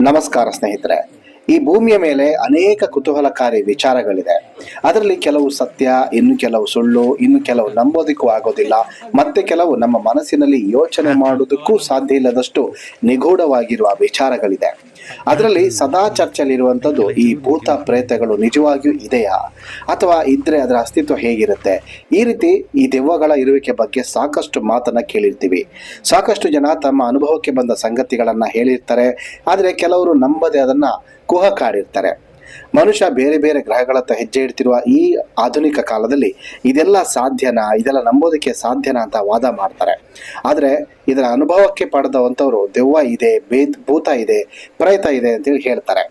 ನಮಸ್ಕಾರ ಸ್ನೇಹಿತರೆ. ಈ ಭೂಮಿಯ ಮೇಲೆ ಅನೇಕ ಕುತೂಹಲಕಾರಿ ವಿಚಾರಗಳಿದೆ. ಅದರಲ್ಲಿ ಕೆಲವು ಸತ್ಯ, ಇನ್ನು ಕೆಲವು ಸುಳ್ಳು, ಇನ್ನು ಕೆಲವು ನಂಬೋದಕ್ಕೂ ಆಗೋದಿಲ್ಲ. ಮತ್ತೆ ಕೆಲವು ನಮ್ಮ ಮನಸ್ಸಿನಲ್ಲಿ ಯೋಚನೆ ಮಾಡುವುದಕ್ಕೂ ಸಾಧ್ಯ ಇಲ್ಲದಷ್ಟು ನಿಗೂಢವಾಗಿರುವ ವಿಚಾರಗಳಿದೆ. ಅದರಲ್ಲಿ ಸದಾ ಚರ್ಚೆಯಲ್ಲಿರುವಂಥದ್ದು ಈ ಭೂತ ಪ್ರೇತಗಳು ನಿಜವಾಗಿಯೂ ಇದೆಯಾ? ಅಥವಾ ಇದ್ರೆ ಅದರ ಅಸ್ತಿತ್ವ ಹೇಗಿರುತ್ತೆ? ಈ ರೀತಿ ಈ ದೆವ್ವಗಳ ಇರುವಿಕೆ ಬಗ್ಗೆ ಸಾಕಷ್ಟು ಮಾತನ್ನ ಕೇಳಿರ್ತೀವಿ. ಸಾಕಷ್ಟು ಜನ ತಮ್ಮ ಅನುಭವಕ್ಕೆ ಬಂದ ಸಂಗತಿಗಳನ್ನ ಹೇಳಿರ್ತಾರೆ. ಆದರೆ ಕೆಲವರು ನಂಬದೆ ಅದನ್ನ ಕುಹ ಕಾಡಿರ್ತಾರೆ ಮನುಷ್ಯ ಬೇರೆ ಬೇರೆ ಗ್ರಹಗಳತ್ತ ಹೆಜ್ಜೆ ಇಡ್ತಿರುವ ಈ ಆಧುನಿಕ ಕಾಲದಲ್ಲಿ ಇದೆಲ್ಲ ಸಾಧ್ಯನಾ? ಇದೆಲ್ಲ ನಂಬೋದಕ್ಕೆ ಸಾಧ್ಯನಾ ಅಂತ ವಾದ ಮಾಡ್ತಾರೆ. ಆದರೆ ಇದರ ಅನುಭವಕ್ಕೆ ಪಡೆದವಂಥವ್ರು ದೆವ್ವ ಇದೆ, ಬೇದ್, ಭೂತ ಇದೆ, ಪ್ರೇತ ಇದೆ ಅಂತೇಳಿ ಹೇಳ್ತಾರೆ.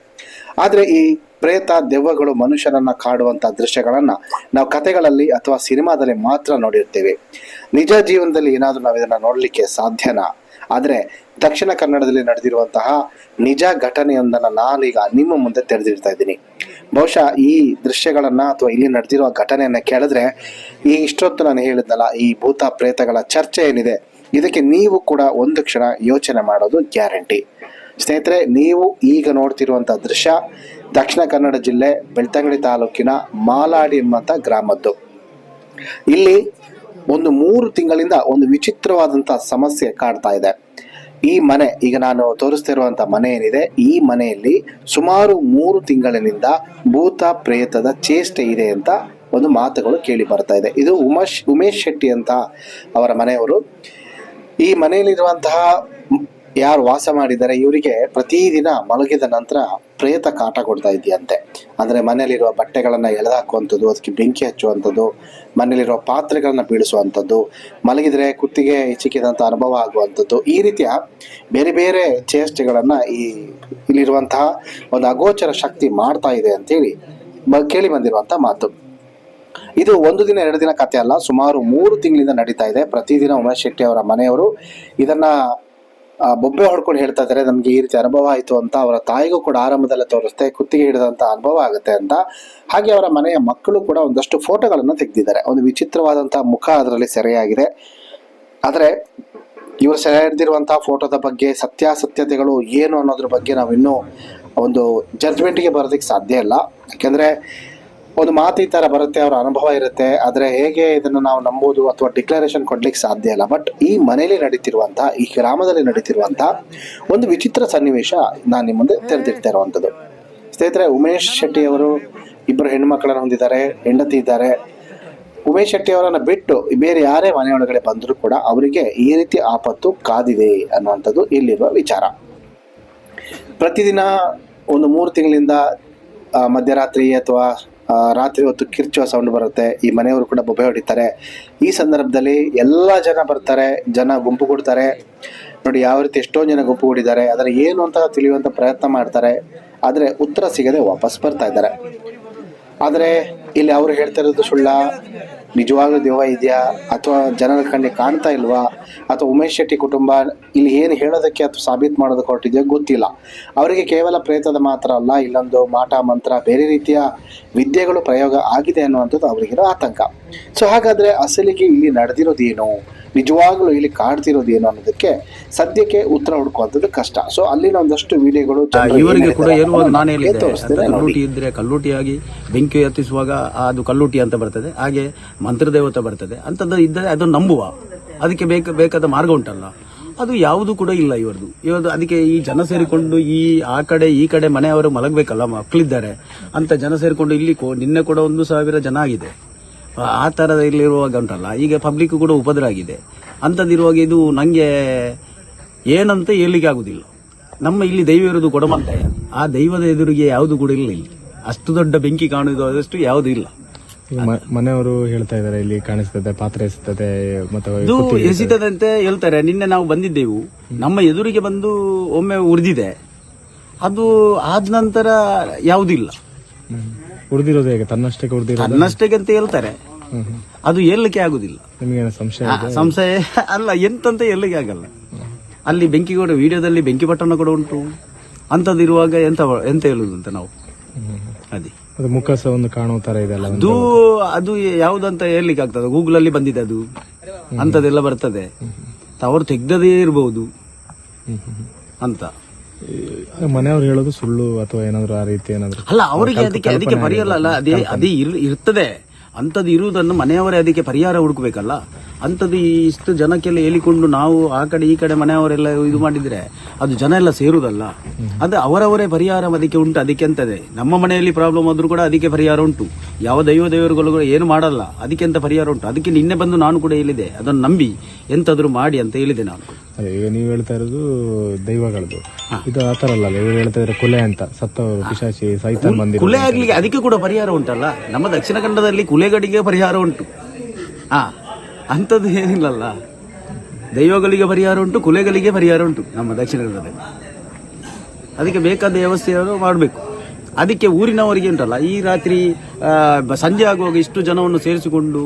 ಆದರೆ ಈ ಪ್ರೇತ, ದೆವ್ವಗಳು ಮನುಷ್ಯರನ್ನ ಕಾಡುವಂಥ ದೃಶ್ಯಗಳನ್ನ ನಾವು ಕತೆಗಳಲ್ಲಿ ಅಥವಾ ಸಿನಿಮಾದಲ್ಲಿ ಮಾತ್ರ ನೋಡಿರ್ತೇವೆ. ನಿಜ ಜೀವನದಲ್ಲಿ ಏನಾದರೂ ನಾವು ಇದನ್ನ ನೋಡಲಿಕ್ಕೆ ಸಾಧ್ಯನಾ? ಆದರೆ ದಕ್ಷಿಣ ಕನ್ನಡದಲ್ಲಿ ನಡೆದಿರುವಂತಹ ನಿಜ ಘಟನೆಯೊಂದನ್ನು ನಾನೀಗ ನಿಮ್ಮ ಮುಂದೆ ತೆರೆದಿಡ್ತಾ ಇದ್ದೀನಿ. ಬಹುಶಃ ಈ ದೃಶ್ಯಗಳನ್ನ ಅಥವಾ ಇಲ್ಲಿ ನಡೆದಿರುವ ಘಟನೆಯನ್ನ ಕೇಳಿದ್ರೆ ಈ ಇಷ್ಟೊತ್ತು ನಾನು ಹೇಳಿದ್ನಲ್ಲ ಈ ಭೂತ ಪ್ರೇತಗಳ ಚರ್ಚೆ ಏನಿದೆ, ಇದಕ್ಕೆ ನೀವು ಕೂಡ ಒಂದು ಕ್ಷಣ ಯೋಚನೆ ಮಾಡೋದು ಗ್ಯಾರಂಟಿ. ಸ್ನೇಹಿತರೆ, ನೀವು ಈಗ ನೋಡ್ತಿರುವಂಥ ದೃಶ್ಯ ದಕ್ಷಿಣ ಕನ್ನಡ ಜಿಲ್ಲೆ ಬೆಳ್ತಂಗಡಿ ತಾಲೂಕಿನ ಮಾಲಾಡಿ ಎಂಬಂತ ಗ್ರಾಮದ್ದು. ಇಲ್ಲಿ ಒಂದು ಮೂರು ತಿಂಗಳಿಂದ ಒಂದು ವಿಚಿತ್ರವಾದಂಥ ಸಮಸ್ಯೆ ಕಾಡ್ತಾ ಇದೆ. ಈ ಮನೆ, ಈಗ ನಾನು ತೋರಿಸ್ತಿರುವಂತ ಮನೆ ಏನಿದೆ, ಈ ಮನೆಯಲ್ಲಿ ಸುಮಾರು ಮೂರು ತಿಂಗಳಿನಿಂದ ಭೂತ ಪ್ರೇತದ ಚೇಷ್ಟೆ ಇದೆ ಅಂತ ಒಂದು ಮಾತುಗಳು ಕೇಳಿ ಬರ್ತಾ ಇದೆ. ಇದು ಉಮೇಶ್ ಉಮೇಶ್ ಶೆಟ್ಟಿ ಅಂತ ಅವರ ಮನೆಯವರು. ಈ ಮನೆಯಲ್ಲಿರುವಂತಹ ಯಾರು ವಾಸ ಮಾಡಿದ್ದಾರೆ, ಇವರಿಗೆ ಪ್ರತಿದಿನ ಮಲಗಿದ ನಂತರ ಪ್ರೇತ ಕಾಟ ಕೊಡ್ತಾ ಇದೆಯಂತೆ. ಅಂದರೆ ಮನೆಯಲ್ಲಿರುವ ಬಟ್ಟೆಗಳನ್ನು ಎಳೆದಾಕುವಂಥದ್ದು, ಅದಕ್ಕೆ ಬೆಂಕಿ ಹಚ್ಚುವಂಥದ್ದು, ಮನೆಯಲ್ಲಿರುವ ಪಾತ್ರೆಗಳನ್ನು ಬೀಳಿಸುವಂಥದ್ದು, ಮಲಗಿದ್ರೆ ಕುತ್ತಿಗೆ ಹಿಚಿಕಿದಂಥ ಅನುಭವ ಆಗುವಂಥದ್ದು, ಈ ರೀತಿಯ ಬೇರೆ ಬೇರೆ ಚೇಷ್ಟೆಗಳನ್ನು ಈ ಇಲ್ಲಿರುವಂತಹ ಒಂದು ಅಗೋಚರ ಶಕ್ತಿ ಮಾಡ್ತಾ ಇದೆ ಅಂತೇಳಿ ಕೇಳಿ ಬಂದಿರುವಂಥ ಮಾತು. ಇದು ಒಂದು ದಿನ, ಎರಡು ದಿನ ಕಥೆ ಅಲ್ಲ, ಸುಮಾರು ಮೂರು ತಿಂಗಳಿಂದ ನಡೀತಾ ಇದೆ. ಪ್ರತಿದಿನ ಉಮೇಶ್ ಶೆಟ್ಟಿ ಅವರ ಮನೆಯವರು ಇದನ್ನ ಬೊಬ್ಬೆ ಹೊಡ್ಕೊಂಡು ಹೇಳ್ತಾ ಇದ್ದಾರೆ, ನಮ್ಗೆ ಈ ರೀತಿ ಅನುಭವ ಆಯಿತು ಅಂತ ಅವರ ತಾಯಿಗೂ ಕೂಡ ಆರಂಭದಲ್ಲೇ ತೋರಿಸ್ತೆ ಕುತ್ತಿಗೆ ಹಿಡಿದಂತ ಅನುಭವ ಆಗುತ್ತೆ ಅಂತ. ಹಾಗೆ ಅವರ ಮನೆಯ ಮಕ್ಕಳು ಕೂಡ ಒಂದಷ್ಟು ಫೋಟೋಗಳನ್ನು ತೆಗೆದಿದ್ದಾರೆ. ಒಂದು ವಿಚಿತ್ರವಾದಂತಹ ಮುಖ ಅದರಲ್ಲಿ ಸೆರೆಯಾಗಿದೆ. ಆದರೆ, ಇವರು ಸೆರೆ ಹಿಡಿದಿರುವಂತಹ ಫೋಟೋದ ಬಗ್ಗೆ, ಸತ್ಯಾಸತ್ಯತೆಗಳು ಏನು ಅನ್ನೋದ್ರ ಬಗ್ಗೆ ನಾವಿನ್ನೂ ಒಂದು ಜಡ್ಜ್ಮೆಂಟ್ಗೆ ಬರೋದಕ್ಕೆ ಸಾಧ್ಯ ಇಲ್ಲ. ಯಾಕೆಂದ್ರೆ ಒಂದು ಮಾತು ಈ ಥರ ಬರುತ್ತೆ, ಅವರ ಅನುಭವ ಇರುತ್ತೆ. ಆದರೆ ಹೇಗೆ ಇದನ್ನು ನಾವು ನಂಬೋದು ಅಥವಾ ಡಿಕ್ಲರೇಷನ್ ಕೊಡ್ಲಿಕ್ಕೆ ಸಾಧ್ಯ ಇಲ್ಲ. ಬಟ್ ಈ ಮನೆಯಲ್ಲಿ ನಡೀತಿರುವಂಥ, ಈ ಗ್ರಾಮದಲ್ಲಿ ನಡೀತಿರುವಂಥ ಒಂದು ವಿಚಿತ್ರ ಸನ್ನಿವೇಶ ನಾನು ನಿಮ್ಮ ಮುಂದೆ ತೆರೆದಿರ್ತಾ ಇರುವಂಥದ್ದು. ಸ್ನೇಹಿತರೆ, ಉಮೇಶ್ ಶೆಟ್ಟಿ ಅವರು ಇಬ್ಬರು ಹೆಣ್ಮಕ್ಳನ್ನು ಹೊಂದಿದ್ದಾರೆ, ಹೆಂಡತಿ ಇದ್ದಾರೆ. ಉಮೇಶ್ ಶೆಟ್ಟಿ ಅವರನ್ನ ಬಿಟ್ಟು ಬೇರೆ ಯಾರೇ ಮನೆಯೊಳಗಡೆ ಬಂದರೂ ಕೂಡ ಅವರಿಗೆ ಈ ರೀತಿ ಆಪತ್ತು ಕಾದಿದೆ ಅನ್ನುವಂಥದ್ದು ಇಲ್ಲಿರುವ ವಿಚಾರ. ಪ್ರತಿದಿನ ಒಂದು ಮೂರು ತಿಂಗಳಿಂದ ಮಧ್ಯರಾತ್ರಿ ಅಥವಾ ರಾತ್ರಿ ಹೊತ್ತು ಕಿರ್ಚುವ ಸೌಂಡ್ ಬರುತ್ತೆ. ಈ ಮನೆಯವರು ಕೂಡ ಬೊಬ್ಬೆ ಹೊಡಿತಾರೆ. ಈ ಸಂದರ್ಭದಲ್ಲಿ ಎಲ್ಲ ಜನ ಬರ್ತಾರೆ, ಜನ ಗುಂಪು ಕೊಡ್ತಾರೆ. ನೋಡಿ, ಯಾವ ರೀತಿ ಎಷ್ಟೊಂದು ಜನ ಗುಂಪು ಕೂಡಿದ್ದಾರೆ ಅದರ ಏನು ಅಂತ ತಿಳಿಯುವಂಥ ಪ್ರಯತ್ನ ಮಾಡ್ತಾರೆ. ಆದರೆ ಉತ್ತರ ಸಿಗದೆ ವಾಪಸ್ ಬರ್ತಾ ಇದ್ದಾರೆ. ಆದರೆ ಇಲ್ಲಿ ಅವರು ಹೇಳ್ತಾ ಇರೋದು ಸುಳ್ಳ. ನಿಜವಾಗ್ಲೂ ದೇವ ಇದೆಯಾ? ಅಥವಾ ಜನರ ಕಣ್ಣಿಗೆ ಕಾಣ್ತಾ ಇಲ್ವಾ? ಅಥವಾ ಉಮೇಶ್ ಶೆಟ್ಟಿ ಕುಟುಂಬ ಇಲ್ಲಿ ಏನು ಹೇಳೋದಕ್ಕೆ ಅಥವಾ ಸಾಬೀತು ಮಾಡೋದಕ್ಕೆ ಹೊರಟಿದೆಯೋ? ಗೊತ್ತಿಲ್ಲ. ಅವರಿಗೆ ಕೇವಲ ಪ್ರೇತದ ಮಾತ್ರ ಅಲ್ಲ ಇಲ್ಲೊಂದು ಮಾಟ ಮಂತ್ರ ಬೇರೆ ರೀತಿಯ ವಿದ್ಯೆಗಳು ಪ್ರಯೋಗ ಆಗಿದೆ ಅನ್ನುವಂಥದ್ದು ಅವರಿಗಿರೋ ಆತಂಕ. ಸೊ ಹಾಗಾದ್ರೆ ಅಸಲಿಗೆ ಇಲ್ಲಿ ನಡೆದಿರೋದೇನು? ನಿಜವಾಗ್ಲೂ ಇಲ್ಲಿ ಕಾಡ್ತಿರೋದು ಏನು ಅನ್ನೋದಕ್ಕೆ ಸದ್ಯಕ್ಕೆ ಉತ್ತರ ಹುಡುಕುವಂಥದ್ದು ಕಷ್ಟ. ಸೊ ಅಲ್ಲಿನ ಒಂದಷ್ಟು ವಿಡಿಯೋಗಳು ಇವರಿಗೆ ಕೂಡ. ಕಲ್ಲೂಟಿ ಇದ್ರೆ ಕಲ್ಲೂಟಿಯಾಗಿ ಬೆಂಕಿ ಹತ್ತಿಸುವಾಗ ಅದು ಕಲ್ಲೂಟಿ ಅಂತ ಬರ್ತದೆ. ಹಾಗೆ ಮಂತ್ರದೇವತೆ ಬರ್ತದೆ. ಅಂತದ್ದು ಇದ್ದರೆ ಅದು ನಂಬುವ. ಅದಕ್ಕೆ ಬೇಕ, ಬೇಕಾದ ಮಾರ್ಗ ಉಂಟಲ್ಲ. ಅದು ಯಾವುದು ಕೂಡ ಇಲ್ಲ ಇವರದು ಇವತ್ತು ಅದಕ್ಕೆ ಈ ಜನ ಸೇರಿಕೊಂಡು ಈ, ಆ ಕಡೆ, ಈ ಕಡೆ ಮನೆಯವರು ಮಲಗಬೇಕಲ್ಲ ಮಕ್ಕಳಿದ್ದಾರೆ. ಅಂತ ಜನ ಸೇರಿಕೊಂಡು ಇಲ್ಲಿ ನಿನ್ನೆ ಕೂಡ ಒಂದು ಸಾವಿರ ಜನ ಆಗಿದೆ. ಆ- ಆ ಥರದ ಇಲ್ಲಿರುವಾಗ ಉಂಟಲ್ಲ. ಈಗ ಪಬ್ಲಿಕ್ ಕೂಡ ಉಪದ್ರ ಆಗಿದೆ. ಅಂಥದ್ದಿರುವಾಗ ಇದು ನನಗೆ ಏನಂತ ಹೇಳಲಿಕ್ಕೆ ಆಗುದಿಲ್ಲ. ನಮ್ಮ ಇಲ್ಲಿ ದೈವ ಇರೋದು ಕೊಡಮಂತೆ ಆ ದೈವದ ಎದುರಿಗೆ ಯಾವುದು ಕೂಡ ಇಲ್ಲ ಅಷ್ಟು ದೊಡ್ಡ ಬೆಂಕಿ ಕಾಣುವುದು ಅದಷ್ಟು ಯಾವುದು ಇಲ್ಲ. ಮನೆಯವರು ಹೇಳ್ತಾ ಇದಾರೆ ಇಲ್ಲಿ ಕಾಣಿಸ್ತದೆ ಪಾತ್ರೆ ಎಸ್ತದೆ ಮತ್ತೆ ಇದು ಎಸಿತದೆ ಅಂತ ಹೇಳ್ತಾರೆ. ನಿನ್ನೆ ನಾವು ಬಂದಿದ್ದೆವು. ನಮ್ಮ ಎದುರಿಗೆ ಬಂದು ಒಮ್ಮೆ ಉರಿದಿದೆ. ಅದು ಆದ ನಂತರ ಯಾವುದಿಲ್ಲ. ಉರಿದಿರೋದು ಹೇಗೆ? ತನ್ನಷ್ಟಕ್ಕೆ ಉರಿದಿರೋ ತನ್ನಷ್ಟಕ್ಕೆ ಅಂತ ಹೇಳ್ತಾರೆ. ಅದು ಎಲ್ಲಕ್ಕೆ ಆಗುದಿಲ್ಲ. ನಿಮಗೆ ಸಂಶಯ ಸಂಶಯ ಅಲ್ಲ ಎಂತಂತ ಎಲ್ಲಿಗೆ ಆಗಲ್ಲ. ಅಲ್ಲಿ ಬೆಂಕಿ ಕೂಡ ವಿಡಿಯೋದಲ್ಲಿ ಬೆಂಕಿ ಪಟ್ಟಣ ಕೂಡ ಉಂಟು. ಅಂತದಿರುವಾಗ ಎಂತ ಎಂತ ಹೇಳುದು ಅಂತ ನಾವು ಅದೇ. ಅದು ಮುಖ ಸಹ ಒಂದು ಕಾಣುವ ತರ ಇದೆಲ್ಲ ಒಂದು ಅದು ಅದು ಯಾವ್ದಂತ ಹೇಳಲಿಕ್ಕೆ ಆಗ್ತದೆ ಗೂಗಲ್ ಅಲ್ಲಿ ಬಂದಿದೆ ಅದು. ಅಂತದೆಲ್ಲ ಬರ್ತದೆ. ಅವರು ತೆಗ್ದದೇ ಇರಬಹುದು ಹ್ಮ್, ಹ್ಮ್, ಹ್ಮ್. ಅಂತ ಈ ಮನೆಯವ್ರು ಹೇಳೋದು ಸುಳ್ಳು ಅಥವಾ ಏನಾದ್ರು ಆ ರೀತಿ ಏನಾದ್ರು ಅಲ್ಲ ಅವರಿಗೆ ಅದಕ್ಕೆ ಅದಕ್ಕೆ ಪರಿಹಾರ ಅಲ್ಲ ಅದೇ ಅದೇ ಇರ್- ಇರ್ತದೆ. ಅಂತದ್ ಇರುವುದನ್ನು ಮನೆಯವರೇ ಅದಕ್ಕೆ ಪರಿಹಾರ ಹುಡುಕ್ಬೇಕಲ್ಲ. ಅಂಥದ್ದು ಈ ಇಷ್ಟು ಜನಕ್ಕೆಲ್ಲ ಹೇಳಿಕೊಂಡು ನಾವು ಆ ಕಡೆ ಈ ಕಡೆ ಮನೆಯವರೆಲ್ಲ ಇದು ಮಾಡಿದ್ರೆ ಅದು ಜನ ಎಲ್ಲ ಸೇರುವುದಲ್ಲ ಅದು ಅವರವರೇ ಪರಿಹಾರ ಅದಕ್ಕೆ ಉಂಟು ಅದಕ್ಕೆ ಅಂತದೆ ನಮ್ಮ ಮನೆಯಲ್ಲಿ ಪ್ರಾಬ್ಲಮ್ ಆದ್ರೂ ಕೂಡ ಅದಕ್ಕೆ ಪರಿಹಾರ ಉಂಟು. ಯಾವ ದೈವ ದೇವರುಗಳು ಕೂಡ ಏನು ಮಾಡಲ್ಲ ಅದಕ್ಕೆ ಅಂತ ಪರಿಹಾರ ಉಂಟು? ಅದಕ್ಕೆ ನಿನ್ನೆ ಬಂದು ನಾನು ಕೂಡ ಹೇಳಿದೆ ಅದನ್ನು ನಂಬಿ ಎಂತಾದ್ರೂ ಮಾಡಿ ಅಂತ ಹೇಳಿದೆ ನಾನು ಅದೇ ಈಗ ನೀವು ಹೇಳ್ತಾ ಇರೋದು ದೈವಗಳದ್ದು ಇದು ಆ ತರ ಅಲ್ಲ ಇವರು ಹೇಳ್ತಾ ಇದ್ರೆ ಕುಲೆ ಅಂತ ಸತ್ತ ಪಿಶಾಚಿ ಸೈತಾನ್ ಬಂದಿರೋ ಕುಲೆ ಆಗ್ಲಿಕ್ಕೆ ಅದಕ್ಕೆ ಕೂಡ ಪರಿಹಾರ ಉಂಟಲ್ಲ. ನಮ್ಮ ದಕ್ಷಿಣ ಕನ್ನಡದಲ್ಲಿ ಕುಲೆಗಳಿಗೆ ಪರಿಹಾರ ಉಂಟು. ಹಾ. ಅಂಥದ್ದು ಏನಿಲ್ಲಲ್ಲ. ದೈವಗಳಿಗೆ ಪರಿಹಾರ ಉಂಟು, ಕುಲೆಗಳಿಗೆ ಪರಿಹಾರ ಉಂಟು ನಮ್ಮ ದಕ್ಷಿಣ ಕನ್ನಡದಲ್ಲಿ ಅದಕ್ಕೆ ಬೇಕಾದ ವ್ಯವಸ್ಥೆಯನ್ನು ಮಾಡಬೇಕು. ಅದಕ್ಕೆ ಊರಿನವರಿಗೆ ಉಂಟಲ್ಲ, ಈ ರಾತ್ರಿ ಸಂಜೆ ಆಗುವಾಗ ಇಷ್ಟು ಜನವನ್ನು ಸೇರಿಸಿಕೊಂಡು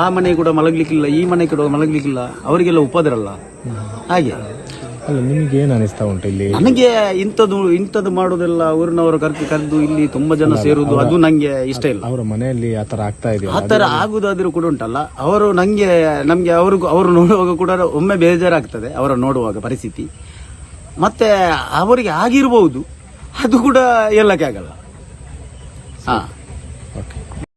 ಆ ಮನೆ ಕೂಡ ಮಲಗಲಿಕ್ಕಿಲ್ಲ, ಈ ಮನೆ ಕೂಡ ಮಲಗಲಿಕ್ಕಿಲ್ಲ, ಅವರಿಗೆಲ್ಲ ಉಪದ್ರಲ್ಲ ಹಾಗೆ. ಅಲ್ಲ ನಿಮಗೆ ಏನು ಅನಿಸ್ತಾ ಉಂಟು ಇಲ್ಲಿ? ನನಗೆ ಇಂಥದ್ದು ಇಂಥದ್ದು ಮಾಡೋದೆಲ್ಲ ಊರಿನವರು ಕರ್ದು ಕರೆದು ಇಲ್ಲಿ ತುಂಬಾ ಜನ ಸೇರುವುದು ಅದು ನಂಗೆ ಇಷ್ಟ ಇಲ್ಲ. ಅವರ ಮನೆಯಲ್ಲಿ ಆ ತರ ಆಗ್ತಾ ಇದೆ ಆ ತರ ಆಗುದಾದ್ರೂ ಕೂಡ ಉಂಟಲ್ಲ. ಅವರು ನಂಗೆ ನಮ್ಗೆ ಅವರು ಅವರು ನೋಡುವಾಗ ಕೂಡ ಒಮ್ಮೆ ಬೇಜಾರಾಗ್ತದೆ ಅವರ ನೋಡುವಾಗ ಪರಿಸ್ಥಿತಿ. ಮತ್ತೆ ಅವರಿಗೆ ಆಗಿರ್ಬಹುದು ಅದು ಕೂಡ ಎಲ್ಲಕ್ಕೆ ಆಗಲ್ಲ. ಹಾ.